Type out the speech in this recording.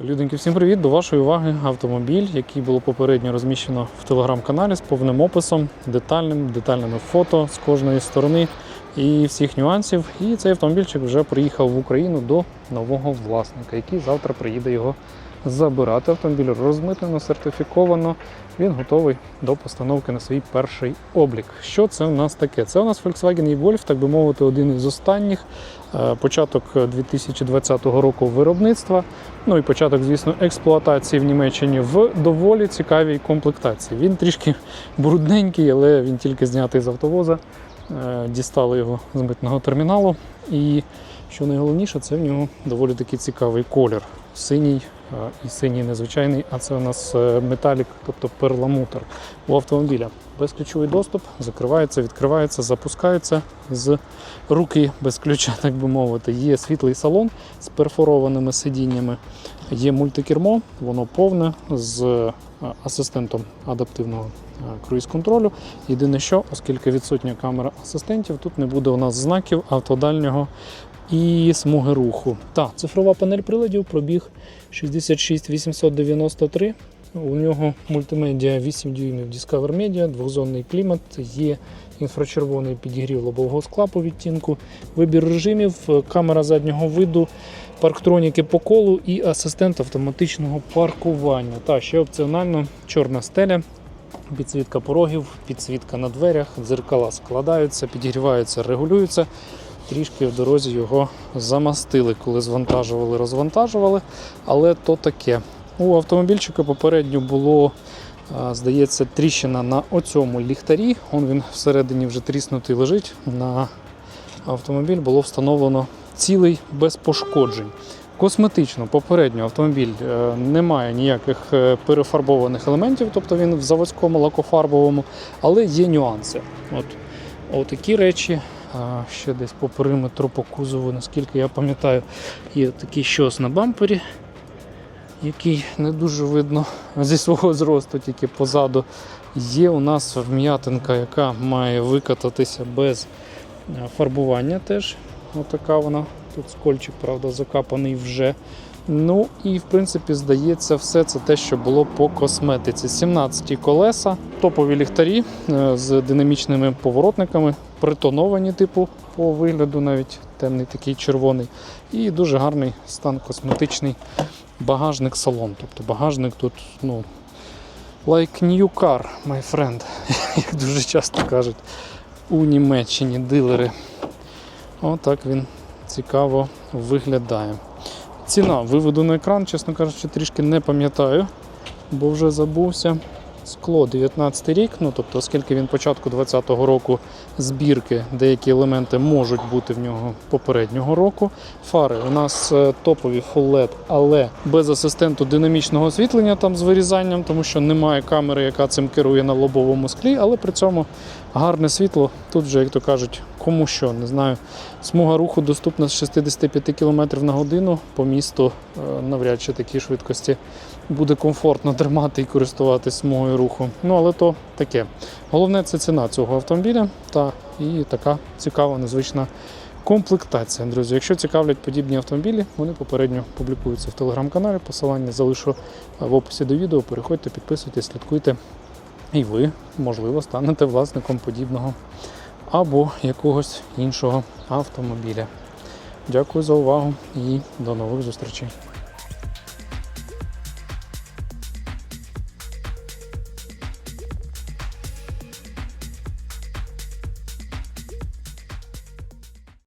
Люденьки, всім привіт! До вашої уваги автомобіль, який було попередньо розміщено в телеграм-каналі з повним описом, детальним, детальними фото з кожної сторони і всіх нюансів. І цей автомобільчик вже приїхав в Україну до нового власника, який завтра приїде його забирати. Автомобіль розмитнено, сертифіковано. Він готовий до постановки на свій перший облік. Що це у нас таке? Це у нас Volkswagen e-Golf, так би мовити, один із останніх. Е, Початок 2020 року виробництва. Ну і початок, звісно, експлуатації в Німеччині в доволі цікавій комплектації. Він трішки брудненький, але він тільки знятий з автовоза. Е, Дістали його з митного терміналу. І що найголовніше, це в нього доволі такий цікавий колір. Синій е, і синій незвичайний, а це у нас е, металік, тобто перламутр у автомобіля. Безключовий доступ, закривається, відкривається, запускається з руки без ключа, так би мовити. Є світлий салон з перфорованими сидіннями, є мультикермо, воно повне з е, асистентом адаптивного круїз-контролю. Єдине що, оскільки відсутня камера асистентів, тут не буде у нас знаків автодальнього і смуги руху. Так, цифрова панель приладів, пробіг 66893. У нього мультимедіа 8 дюймів Discover Media, двохзонний клімат, є інфрачервоний підігрів лобового скла по відтінку, вибір режимів, камера заднього виду, парктроніки по колу і асистент автоматичного паркування. Та ще опціонально чорна стеля, підсвітка порогів, підсвітка на дверях, дзеркала складаються, підігріваються, регулюються. Трішки в дорозі його замастили, коли звантажували, розвантажували, але то таке. У автомобільчика попередньо було, здається, тріщина на оцьому ліхтарі. Он він всередині вже тріснутий лежить. На автомобіль було встановлено цілий без пошкоджень. Косметично, попередньо автомобіль е, не має ніяких е, перефарбованих елементів, тобто він в заводському лакофарбовому, але є нюанси. От, от такі речі. Ще десь по периметру, по кузову, наскільки я пам'ятаю, є такий щось на бампері, який не дуже видно зі свого зросту, тільки позаду. Є у нас вм'ятинка, яка має викататися без фарбування теж. Отака вона. Тут скольчик, правда, закапаний вже. Ну і в принципі здається, все це те, що було по косметиці. 17 колеса, топові ліхтарі е, з динамічними поворотниками, притоновані, типу, по вигляду, навіть темний такий червоний. І дуже гарний стан косметичний багажник салон. Тобто багажник тут, ну, like new car, my friend, як дуже часто кажуть у Німеччині дилери. Отак він цікаво виглядає. Ціна виведу на екран, чесно кажучи, трішки не пам'ятаю, бо вже забувся. Скло 19 рік, ну тобто, оскільки він початку 20-го року збірки, деякі елементи можуть бути в нього попереднього року. Фари у нас е, топові Full LED, але без асистенту динамічного освітлення там з вирізанням, тому що немає камери, яка цим керує на лобовому склі, але при цьому гарне світло. Тут вже, як то кажуть, кому що, не знаю. Смуга руху доступна з 65 км на годину по місту. е, Навряд чи такі швидкості буде комфортно тримати і користуватись смугою руху. Ну але то таке. Головне це ціна цього автомобіля та і така цікава, незвична комплектація. Друзі, якщо цікавлять подібні автомобілі, вони попередньо публікуються в телеграм-каналі. Посилання залишу в описі до відео. Переходьте, підписуйтесь, слідкуйте. І ви, можливо, станете власником подібного або якогось іншого автомобіля. Дякую за увагу і до нових зустрічей.